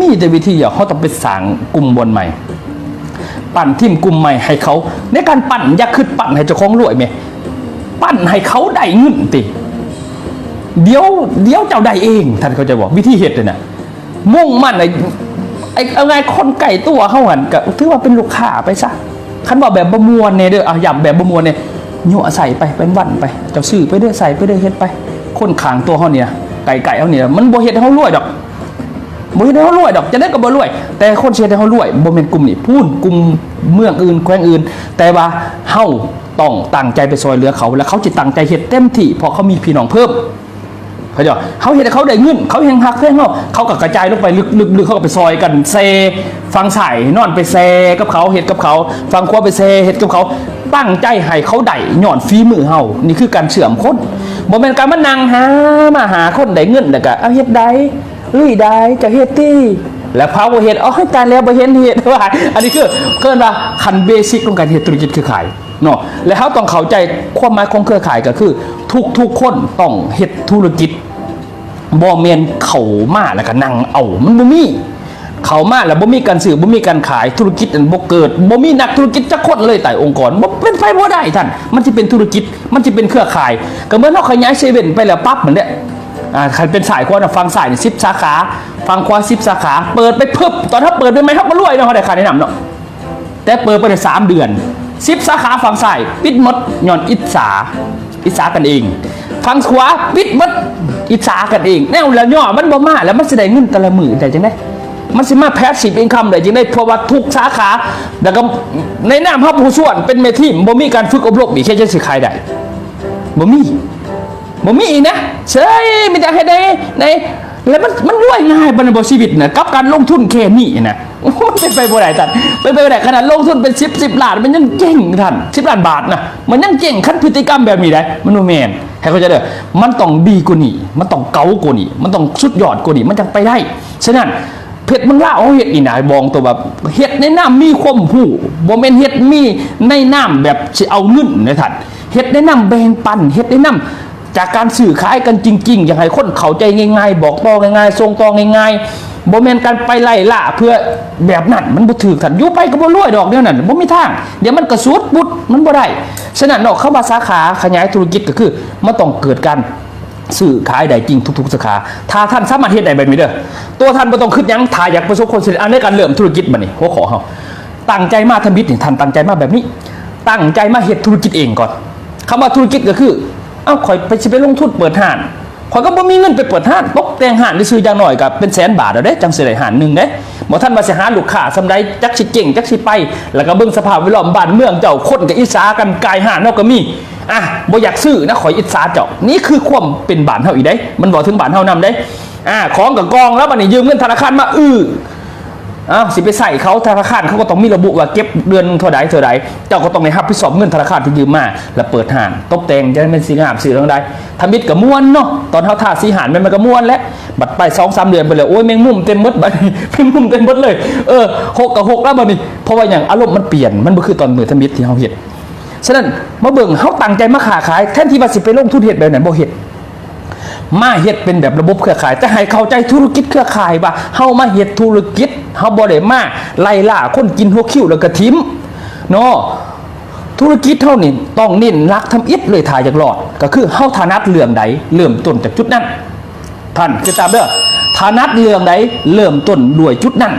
มีแต่วิธีเดียวเขาต้องไปสร้างกลุ่มบนใหม่ ปั่นทีมกลุ่มใหม่ให้เขา ในการปั่นอยากขึ้นปั่นให้เจ้าของรวยไหมปั่นให้เขาได้เงินติ เดี๋ยวเดี๋ยวเจ้าได้เอง ท่านเขาจะบอกวิธีเหตุเลยนะมุ่งมั่นไอ้ไอ้เอาไงคนไก่ตัวเขาหันก็ถือว่าเป็นลูกค้าไปซะคันว่าแบบบะมวนเนี่ยเด้ออะย่ำแบบบะมวนเนี่ยยั่วใส่ไปเป็นวันไป เจ้าซื้อไปเด้อใส่ไปเด้อเฮ็ดไป คนขางตัวเขาเนี่ยไก่ไก่เขาเนี่ยมันบ่เฮ็ดให้เขารวยดอก บ่เฮ็ดให้เขารวยดอกจะได้ก็บ่รวย แต่คนเชียร์ให้เขารวยบ่แม่นกลุ่มนี้พูนกลุ่มเมืองอื่นแขวงอื่น แต่ว่าเฮาต้องตั้งใจไปซอยเหลือเขา แล้วเขาจะตั้งใจเฮ็ดเต็มที่เพราะเขามีพี่น้องเพิ่มเขาจะเขาเห็นเขาได้เงินเขาเห็นหักเพื่อนเขาเขาก็กระจายลงไปลึกลึกลึกเขาก็ไปซอยกันเซฟังใส่นอนไปเซกับเขาเห็ดกับเขาฟังครัวไปเซเห็ดกับเขาตั้งใจให้เขาได้หย่อนฝีมือเฮานี่คือการเชื่อมคนบ่แม่นการมานั่งหามาหาคนได้เงินแล้วก็เอาเฮ็ดได้ เอ้ยได้จะเฮ็ดตี้แล้วพาบ่เฮ็ดเอาให้ตายแล้วบ่เห็นเฮ็ดว่าอันนี้คือเกินว่าคันเบสิกของการเฮ็ดธุรกิจคือขายเนาะและเขาต้องเข้าใจความหมายของเครือข่ายก็คือ ทุกทุกๆคนต้องเฮ็ดธุรกิจบ่เมียนเขามาแล้วก็นั่งเอามันบ่มีเขามาแล้วบ่มีการซื้อบ่มีการขายธุรกิจอันบ่เกิดบ่มีนักธุรกิจจักคนเลยแต่องค์กรบ่เป็นไปบ่ได้ท่าน มันสิเป็นธุรกิจมันสิเป็นเครือข่ายก็เหมือนเฮาขยายเซเว่นไปแล้วปั๊บเหมือนเนี้ย อ่าใครเป็นสายขวาน่ะฟังสายนี่10สาขา ฟังขวา10สาขา เปิดไปเพิ่บตอนถ้าเปิดไปไหมเฮาก็รวยเนาะเฮาได้ค่าแนะนำเนาะแต่เปิดไปได้สามเดือนสิบสาขาฝั่งซ้ายปิดมดย่อนอิจฉาอิจฉากันเองฝั่งขวาปิดมดอิจฉากันเองแน่แล้วย่อมันบ่มาแล้วมันสิได้เงินแต่ละมือได้จังได๋มันสิมาแพสซีฟอินคัมได้จังได๋เพราะว่าทุกสาขาแล้วก็ในนามเฮาผู้ส่วนเป็นเมทีมบ่มีการฝึกอบรมอีกแค่จะสิขายได้บ่มี บ่มีอีกนะเฉยมีแต่ให้ได้ในแล้วมันมันรวยง่ายบรรบชีวิตนะกับการลงทุนแค่นี้นะมันเป็นไปบ่ได้ท่านเป็นไปบ่ได้ขนาดลงทุนเป็น10 10ล้านมันยังเก่งท่าน10ล้านบาทนะมันยังเก่งขั้นพฤติกรรมแบบนี้ได้มันบ่แมนให้เขาใจเด้อมันต้องดีกว่านี้มันต้องเก๋ากว่านี้มันต้องสุดยอดกว่านี้มันจังไปได้ฉะนั้นเพชรมันล่าเอาเฮ็ดนี่นะบองตัวแบบเฮ็ดในน้ำมีความผู้บ่แม่นเฮ็ดมีในน้ำแบบเอาเงินนะท่านเฮ็ดในน้ำแบ่งปันเฮ็ดในน้ำ จากการสื่อขายกันจริง ๆ อย่างให้คนเข้าใจง่าย ๆ บอกต่อง่ายๆทรงต่อง่ายๆบ่แมนการไปไล่ล่าเพื่อแบบนั้นมันบ่ถือกันยู่ไปก็บ่รวยดอกเดียวนั้นบ่มีทาง เดี๋ยวมันก็สุดบุดมันบ่ได้ฉะนั้นเนาะเข้ามาสาขาขยายธุรกิจก็คือมันต้องเกิดการสื่อขายได้จริงทุกๆสาขาถ้าท่านสามารถเฮ็ดได้แบบนี้เด้อตัวท่านบ่ต้องคิดยังถ้าอยากประสบความสำเร็จอันในการเริ่มธุรกิจบัดนี้หัวข้อเฮาตั้งใจมาทำบิดนี่ท่านตั้งใจมาแบบนี้ ตั้งใจมาเฮ็ดธุรกิจเองก่อนคำว่าธุรกิจก็คือ เอ้าข่อยไปสิไปลงทุนเปิดห้านข่อยก็บ่มีเงินไปเปิดห้านตกแต่งห้านได้ซื้ออย่างน้อยก็เป็นแสนบาทแล้วเด้จังสิได้ห้านหนึ่งเด้บ่ทันว่าสิหาลูกค้าสำใดจักสิเก่งจักสิไป แล้วก็เบิ่งสภาพแวดล้อมบ้านเมืองเจ้าคนก็อิจฉากันกายห้านเฮาก็มีอะบ่อยากซื้อนะข่อยอิจฉาเจ้านี่คือความเป็นบ้านเฮาอีกเด้มันบอกถึงบ้านเฮานำเด้อ่าของกับกองแล้วบัดนี้ยืมเงินธนาคารมาอื้อ อ้าวสิไปใส่เขาธนาคารเขาก็ต้องมีระบุว่าเก็บเดือนเท่าใดเท่าใดเจ้าก็ต้องในรับผิดชอบเงินธนาคารที่ยืมมาแล้วเปิดห่านตกแต่งจะได้เป็นสีงามสีเรื่องใดทำมิดกับม้วนเนาะตอนเท่าท่าสีหานมันมันก็ม้วนแล้วบัดไปสองสามเดือนไปเลยโอ้ยแมงมุมเต็มมดบัดแมงมุมเต็มมดเลยเออหกกับหกแล้วบัดนี้เพราะว่าอย่างอารมณ์มันเปลี่ยนมันบ่คือตอนมือทำมิดที่เขาเห็ดฉะนั้นมาเบิ่งเขาตั้งใจมาขาขายแทนที่ว่าสิไปลงทุนเห็ดแบบไหนบ่เห็ด มาเฮ็ดเป็นแบบระบบเครือข่าย แต่ให้เข้าใจธุรกิจเครือข่ายว่าเฮามาเฮ็ดธุรกิจเฮาบ่ได้มาไล่ล่าคนกินหัวคิวแล้วก็ทิมเนาะธุรกิจเฮานี่ต้องเน้นรักทำอิฐเลยถ่ายจากหลอด ก็คือเฮาถนัดเรื่องใดเริ่มต้นจากจุดนั้นท่านคือตามเด้อถนัดเรื่องใดเริ่มต้นด้วยจุดนั้น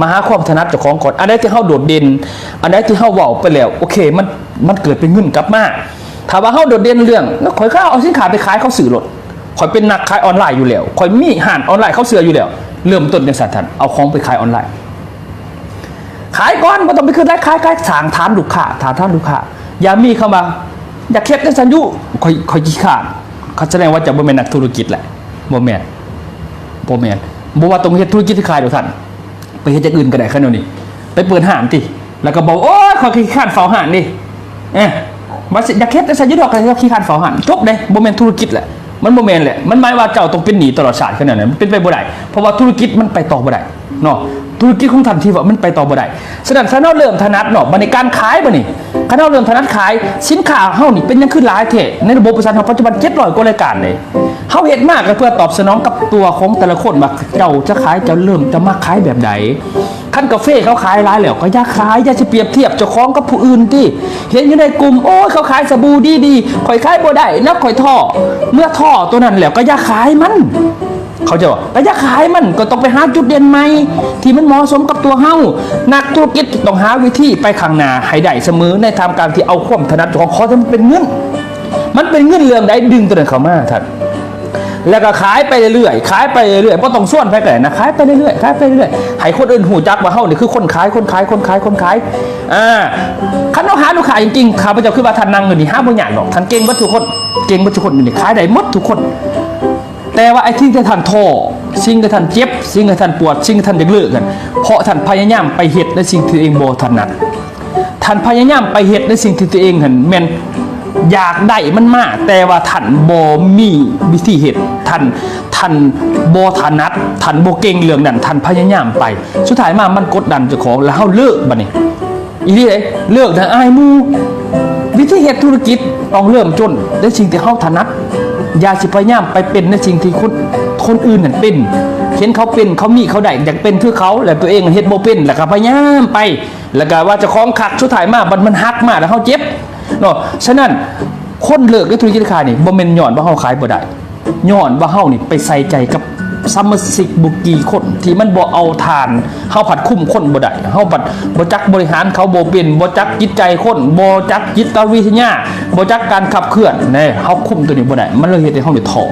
มาหาความถนัดเจ้าของก่อนอันใดที่เฮาโดดเด่นอันใดที่เฮาเว้าไปแล้วโอเคมันมันเกิดเป็นเงินกลับมาถ้าว่าเฮาโดดเด่นเรื่องแล้วข่อยก็เอาสินค้าไปขายเขาสื่อรถ ข่อยเป็นนักขายออนไลน์อยู่แล้วข่อยมีห่านออนไลน์เขาเสืออยู่แล้ว เริ่มต้นจากสัตว์ทันเอาของไปขายออนไลน์ ขายก่อนมันต้องไปขึ้นได้ขายขายสางฐานลูกค้าฐานฐานลูกค้าอย่ามีเข้ามาอยากเค็ดในสัญญูข่อยข่อยขี้ขาดเขาแสดงว่าจะบ่แม่นนักธุรกิจแหละบ่แม่นบ่แม่นบ่ว่าต้องเฮ็ดธุรกิจที่ขายเดี๋ยวท่านไปเฮ็ดอย่างอื่นก็ได้แค่นั้นนี่ไปเปิดห้างติแล้วก็บอกโอ้ยขอขี้ขาดเฝ้าห้านี่เอ๊ะมาสิอยากเฮ็ดในสัญญูดอกก็ขี้ขาดเฝ้าห้างจบเด้บ่แม่นธุรกิจแหละ มันโมเมนแหละ มันหมายว่าเจ้าต้องเป็นหนีตลอดชาติขนาดนั้นเป็นไปบ่ได้ เพราะว่าธุรกิจมันไปต่อบ่ได้เนาะ ธุรกิจของท่านที่ว่ามันไปต่อบ่ได้ฉะนั้นถ้าเราเริ่มถนัดเนาะบัดในการขายบ่นี่ถ้าเราเริ่มถนัดขายสินค้าเฮานี่เป็นยังขึ้นหลายเทะในระบบบริษัทเฮาปัจจุบัน700กว่ารายการเลยเฮาเฮ็ดมากก็เพื่อตอบสนองกับตัวของแต่ละคนว่าเจ้าจะขายเจ้าเริ่มจะมาขายแบบใด คันกาแฟเขาขายหลายแล้วก็อย่าขายอย่าสิเปรียบเทียบเจ้าของกับผู้อื่นติเห็นอยู่ในกลุ่มโอ้ยเขาขายสบู่ดีๆข่อยขายบ่ได้นักข่อยท่อ เมื่อท่อตัวนั้นแล้วก็อย่าขายมัน เขาจะบอกก็จะขายมันก็ต้องไปหาจุดเด่นใหม่ที่มันเหมาะสมกับตัวเฮานักธุรกิจต้องหาวิธีไปข้างหน้าให้ได้เสมอในทางการที่เอาความถนัดของเขาที่มันเป็นเงินมันเป็นเงินเรื่องใดดึงตัวนั้นเข้ามาท่าน แล้วก็ขายไปเรื่อยๆขายไปเรื่อยๆเพราะต้องส่วนไปกันนะขายไปเรื่อยๆขายไปเรื่อยๆให้คนอื่นหูจักว่าเฮานี่คือคนขายคนขายคนขายคนขายอ่าคันเราหาลูกค้าจริงๆข้าพเจ้าคือว่าท่านนั่งอยู่นี่ห้าบ่ยากหรอกท่านเก่งบัดทุกคนเก่งบัดทุกคนนี่ขายได้หมดทุกคน แต่ว่าไอ้ที่ท่านโทษสิ่งที่ท่านเจ็บ สิ่งที่ท่านปวดสิ่งที่ท่านอยากเลิกกัน เพราะท่านพยายามไปเฮ็ดในสิ่งที่ตัวเองบ่ถนัดท่านพยายามไปเฮ็ดในสิ่งที่ตัวเองเห็นแม่น อยากได้มันมากแต่ว่าท่านบ่มีวิธีเฮ็ดท่านท่านบ่ถนัดท่านบ่เก่งเรื่องนั้นท่านพยายามไป สุดท้ายมามันกดดันเจ้าของแล้วเฮาเลิกบัดนี้อีนี่เลยเลิกทางอายมูวิธีเฮ็ดธุรกิจต้องเริ่มจนในสิ่งที่เฮาถนัดอย่าสิพยายามไปเป็นในสิ่งที่คนคนอื่นนั่นเป็นเห็นเขาเป็นเขามีเขาได้อยากเป็นคือเขาแล้วตัวเองเฮ็ดบ่เป็นแล้วก็พยายามไป แล้วก็ว่าจะคล้องคักสุดท้ายมาบัดมันฮักมาแล้วเฮาเจ็บ เนาะฉะนั้นคนเลิกในธุรกิจขายนี่บ่แม่นย้อนว่าเฮาขายบ่ได้ย้อนว่าเฮานี่ไปใส่ใจกับซัมมสิกบุกีคนที่มันบ่เอาทานเฮาผัดคุ้มคนบ่ได้เฮาผัดบ่จักบริหารเขาบ่เป็นบ่จักจิตใจคนบ่จักจิตวิทยาบ่จักการขับเคลื่อนแน่เฮาคุ้มตัวนี้บ่ได้มันเลยเฮ็ดให้เฮานี่ท้อ